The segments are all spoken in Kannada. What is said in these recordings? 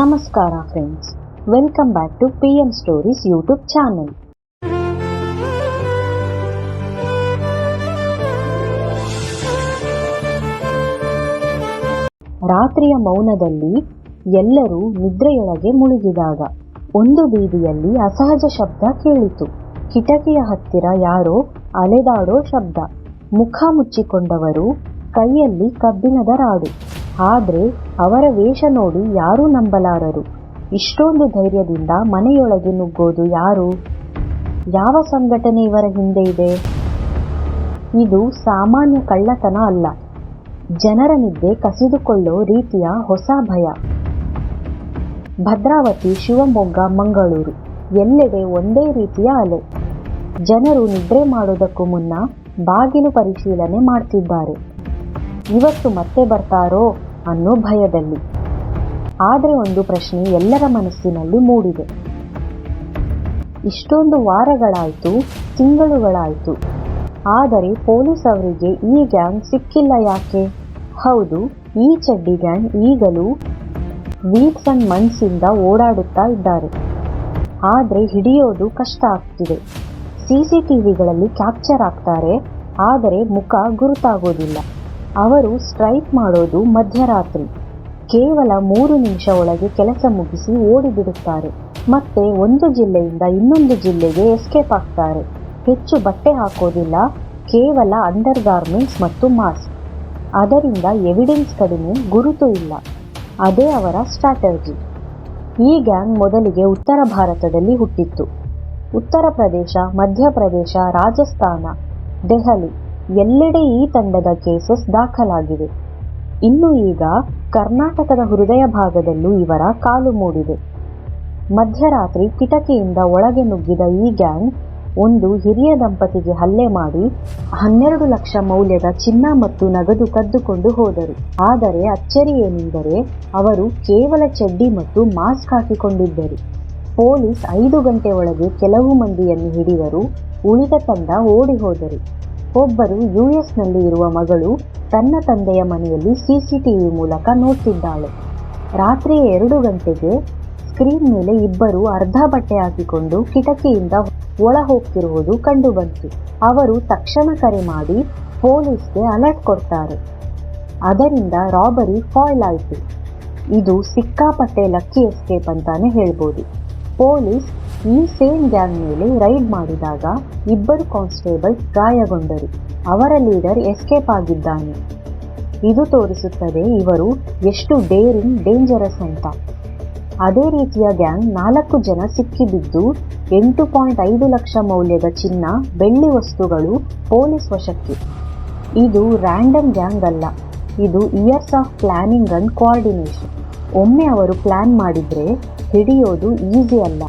ನಮಸ್ಕಾರ friends welcome back to P M stories YouTube channel ರಾತ್ರಿಯ ಮೌನದಲ್ಲಿ ಎಲ್ಲರೂ ನಿದ್ರೆಯೊಳಗೆ ಮುಳುಗಿದಾಗ ಒಂದು ಬೀದಿಯಲ್ಲಿ ಅಸಹಜ ಶಬ್ದ ಕೇಳಿತು. ಕಿಟಕಿಯ ಹತ್ತಿರ ಯಾರೋ ಅಲೆದಾಡೋ ಶಬ್ದ. ಮುಖ ಮುಚ್ಚಿಕೊಂಡವರು ಕೈಯಲ್ಲಿ ಕಬ್ಬಿಣದ ರಾಡು. ಆದ್ರೆ ಅವರ ವೇಷ ನೋಡಿ ಯಾರೂ ನಂಬಲಾರರು. ಇಷ್ಟೊಂದು ಧೈರ್ಯದಿಂದ ಮನೆಯೊಳಗೆ ನುಗ್ಗೋದು ಯಾರು? ಯಾವ ಸಂಘಟನೆ ಇವರ ಹಿಂದೆ ಇದೆ? ಇದು ಸಾಮಾನ್ಯ ಕಳ್ಳತನ ಅಲ್ಲ. ಜನರ ನಿದ್ದೆ ಕಸಿದುಕೊಳ್ಳೋ ರೀತಿಯ ಹೊಸ ಭಯ. ಭದ್ರಾವತಿ, ಶಿವಮೊಗ್ಗ, ಮಂಗಳೂರು ಎಲ್ಲೆಡೆ ಒಂದೇ ರೀತಿಯ ಅಲೆ. ಜನರು ನಿದ್ರೆ ಮಾಡೋದಕ್ಕೂ ಮುನ್ನ ಬಾಗಿಲು ಪರಿಶೀಲನೆ ಮಾಡ್ತಿದ್ದಾರೆ. ಇವತ್ತು ಮತ್ತೆ ಬರ್ತಾರೋ ಅನ್ನೋ ಭಯದಲ್ಲಿ. ಆದರೆ ಒಂದು ಪ್ರಶ್ನೆ ಎಲ್ಲರ ಮನಸ್ಸಿನಲ್ಲಿ ಮೂಡಿದೆ. ಇಷ್ಟೊಂದು ವಾರಗಳಾಯಿತು, ತಿಂಗಳುಗಳಾಯಿತು. ಆದರೆ ಪೊಲೀಸ್ ಅವರಿಗೆ ಈ ಗ್ಯಾಂಗ್ ಸಿಕ್ಕಿಲ್ಲ ಯಾಕೆ? ಹೌದು, ಈ ಚಡ್ಡಿ ಗ್ಯಾಂಗ್ ಈಗಲೂ ವೀಕ್ಸ್ ಅಂಡ್ ಇಂದ ಓಡಾಡುತ್ತಾ ಇದ್ದಾರೆ. ಆದರೆ ಹಿಡಿಯೋದು ಕಷ್ಟ ಆಗ್ತಿದೆ. ಸಿಸಿಟಿವಿಗಳಲ್ಲಿ ಕ್ಯಾಪ್ಚರ್ ಆಗ್ತಾರೆ, ಆದರೆ ಮುಖ ಗುರುತಾಗೋದಿಲ್ಲ. ಅವರು ಸ್ಟ್ರೈಕ್ ಮಾಡೋದು ಮಧ್ಯರಾತ್ರಿ. ಕೇವಲ ಮೂರು ನಿಮಿಷ ಒಳಗೆ ಕೆಲಸ ಮುಗಿಸಿ ಓಡಿಬಿಡುತ್ತಾರೆ. ಮತ್ತೆ ಒಂದು ಜಿಲ್ಲೆಯಿಂದ ಇನ್ನೊಂದು ಜಿಲ್ಲೆಗೆ ಎಸ್ಕೇಪ್ ಆಗ್ತಾರೆ. ಹೆಚ್ಚು ಬಟ್ಟೆ ಹಾಕೋದಿಲ್ಲ, ಕೇವಲ ಅಂಡರ್ ಗಾರ್ಮೆಂಟ್ಸ್ ಮತ್ತು ಮಾಸ್ಕ್ ಅದರಿಂದ ಎವಿಡೆನ್ಸ್ ಕಡಿಮೆ, ಗುರುತು ಇಲ್ಲ. ಅದೇ ಅವರ ಸ್ಟ್ರಾಟಜಿ ಈ ಗ್ಯಾಂಗ್ ಮೊದಲಿಗೆ ಉತ್ತರ ಭಾರತದಲ್ಲಿ ಹುಟ್ಟಿತ್ತು. ಉತ್ತರ ಪ್ರದೇಶ ಮಧ್ಯಪ್ರದೇಶ ರಾಜಸ್ಥಾನ, ದೆಹಲಿ. ಎಲ್ಲೆಡೆ ಈ ತಂಡದ ಕೇಸಸ್ ದಾಖಲಾಗಿವೆ. ಇನ್ನು ಈಗ ಕರ್ನಾಟಕದ ಹೃದಯ ಭಾಗದಲ್ಲೂ ಇವರ ಕಾಲು ಮೂಡಿದೆ. ಮಧ್ಯರಾತ್ರಿ ಕಿಟಕಿಯಿಂದ ಒಳಗೆ ನುಗ್ಗಿದ ಈ ಗ್ಯಾಂಗ್ ಒಂದು ಹಿರಿಯ ದಂಪತಿಗೆ ಹಲ್ಲೆ ಮಾಡಿ ಹನ್ನೆರಡು ಲಕ್ಷ ಮೌಲ್ಯದ ಚಿನ್ನ ಮತ್ತು ನಗದು ಕದ್ದುಕೊಂಡು ಹೋದರು. ಆದರೆ ಅಚ್ಚರಿ ಏನೆಂದರೆ ಅವರು ಕೇವಲ ಚಡ್ಡಿ ಮತ್ತು ಮಾಸ್ಕ್ ಹಾಕಿಕೊಂಡಿದ್ದರು. ಪೊಲೀಸ್ ಐದು ಗಂಟೆ ಒಳಗೆ ಕೆಲವು ಮಂದಿಯನ್ನು ಹಿಡಿದರು ಉಳಿದ ತಂಡ ಓಡಿ ಹೋದರು. ಒಬ್ಬರು ಯುಎಸ್ನಲ್ಲಿ ಇರುವ ಮಗಳು ತನ್ನ ತಂದೆಯ ಮನೆಯಲ್ಲಿ ಸಿಸಿಟಿವಿ ಮೂಲಕ ನೋಡ್ತಿದ್ದಾಳೆ. ರಾತ್ರಿ ಎರಡು ಗಂಟೆಗೆ ಸ್ಕ್ರೀನ್ ಮೇಲೆ ಇಬ್ಬರು ಅರ್ಧ ಬಟ್ಟೆ ಹಾಕಿಕೊಂಡು ಕಿಟಕಿಯಿಂದ ಒಳ ಹೋಗ್ತಿರುವುದು ಕಂಡುಬಂತು. ಅವರು ತಕ್ಷಣ ಕರೆ ಮಾಡಿ ಪೊಲೀಸ್ಗೆ ಅಲರ್ಟ್ ಕೊಡ್ತಾರೆ. ಅದರಿಂದ ರಾಬರಿ ಫಾಯ್ಲ್ ಆಯಿತು. ಇದು ಸಿಕ್ಕಾಪಟ್ಟೆ ಲಕ್ಕಿ ಎಸ್ಕೇಪ್ ಅಂತಾನೆ ಹೇಳ್ಬೋದು. ಪೊಲೀಸ್ ಈ ಸೇಮ್ ಗ್ಯಾಂಗ್ ಮೇಲೆ ರೈಡ್ ಮಾಡಿದಾಗ ಇಬ್ಬರು ಕಾನ್ಸ್ಟೇಬಲ್ ಗಾಯಗೊಂಡರು. ಅವರ ಲೀಡರ್ ಎಸ್ಕೇಪ್ ಆಗಿದ್ದಾನೆ. ಇದು ತೋರಿಸುತ್ತದೆ ಇವರು ಎಷ್ಟು ಡೇರಿಂಗ್, ಡೇಂಜರಸ್ ಅಂತ. ಅದೇ ರೀತಿಯ ಗ್ಯಾಂಗ್ ನಾಲ್ಕು ಜನ ಸಿಕ್ಕಿಬಿದ್ದು ಎಂಟು ಪಾಯಿಂಟ್ ಐದು ಲಕ್ಷ ಮೌಲ್ಯದ ಚಿನ್ನ, ಬೆಳ್ಳಿ ವಸ್ತುಗಳು ಪೊಲೀಸ್ ವಶಕ್ಕೆ. ಇದು ರ್ಯಾಂಡಮ್ ಗ್ಯಾಂಗ್ ಅಲ್ಲ. ಇದು years of planning and coordination. ಒಮ್ಮೆ ಅವರು ಪ್ಲಾನ್ ಮಾಡಿದರೆ ಹಿಡಿಯೋದು ಈಸಿ ಅಲ್ಲ.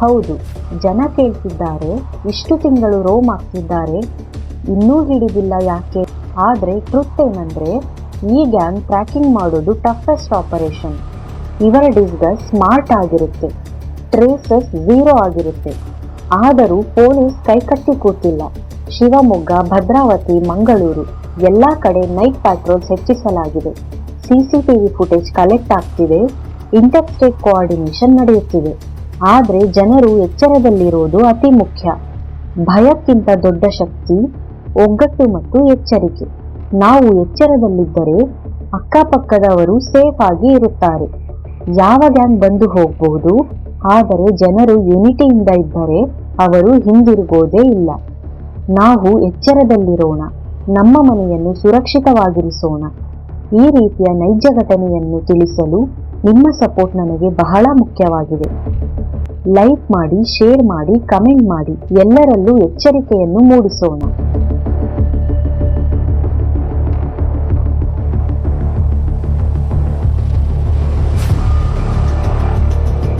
ಹೌದು, ಜನ ಕೇಳ್ತಿದ್ದಾರೆ, ಇಷ್ಟು ತಿಂಗಳು ರೋಮ್ ಆಗ್ತಿದ್ದಾರೆ ಇನ್ನೂ ಹಿಡಿದಿಲ್ಲ ಯಾಕೆ? ಆದರೆ ಟ್ರುತ್ ಏನಂದರೆ, ಈ ಗ್ಯಾಂಗ್ ಟ್ರ್ಯಾಕಿಂಗ್ ಮಾಡೋದು ಟಫೆಸ್ಟ್ ಆಪರೇಷನ್ ಇವರ ಡಿಸ್ಗಸ್ ಸ್ಮಾರ್ಟ್ ಆಗಿರುತ್ತೆ ಟ್ರೇಸಸ್ ಝೀರೋ ಆಗಿರುತ್ತೆ. ಆದರೂ ಪೊಲೀಸ್ ಕೈಕಟ್ಟಿ ಕೂತಿಲ್ಲ. ಶಿವಮೊಗ್ಗ, ಭದ್ರಾವತಿ, ಮಂಗಳೂರು, ಎಲ್ಲ ಕಡೆ ನೈಟ್ ಪ್ಯಾಟ್ರೋಲ್ಸ್ ಹೆಚ್ಚಿಸಲಾಗಿದೆ. ಸಿಸಿಟಿವಿ ಫುಟೇಜ್ ಕಲೆಕ್ಟ್ ಆಗ್ತಿದೆ ಇಂಟರ್ ಸ್ಟೇಟ್ ಕೋಆರ್ಡಿನೇಷನ್ ನಡೆಯುತ್ತಿದೆ. ಆದರೆ ಜನರು ಎಚ್ಚರದಲ್ಲಿರುವುದು ಅತಿ ಮುಖ್ಯ. ಭಯಕ್ಕಿಂತ ದೊಡ್ಡ ಶಕ್ತಿ, ಒಗ್ಗಟ್ಟು ಮತ್ತು ಎಚ್ಚರಿಕೆ. ನಾವು ಎಚ್ಚರದಲ್ಲಿದ್ದರೆ ಅಕ್ಕಪಕ್ಕದವರು ಸೇಫ್ ಆಗಿ ಇರುತ್ತಾರೆ. ಯಾವ ಗ್ಯಾಂಗ್ ಬಂದು ಹೋಗಬಹುದು ಆದರೆ ಜನರು ಯುನಿಟಿಯಿಂದ ಇದ್ದರೆ ಅವರು ಹಿಂದಿರುಗೋದೇ ಇಲ್ಲ. ನಾವು ಎಚ್ಚರದಲ್ಲಿರೋಣ. ನಮ್ಮ ಮನೆಯನ್ನು ಸುರಕ್ಷಿತವಾಗಿರಿಸೋಣ. ಈ ರೀತಿಯ ನೈಜ ಘಟನೆಯನ್ನು ತಿಳಿಸಲು ನಿಮ್ಮ ಸಪೋರ್ಟ್ ನನಗೆ ಬಹಳ ಮುಖ್ಯವಾಗಿದೆ. ಲೈಕ್ ಮಾಡಿ ಶೇರ್ ಮಾಡಿ ಕಮೆಂಟ್ ಮಾಡಿ ಎಲ್ಲರಲ್ಲೂ ಎಚ್ಚರಿಕೆಯನ್ನು ಮೂಡಿಸೋಣ.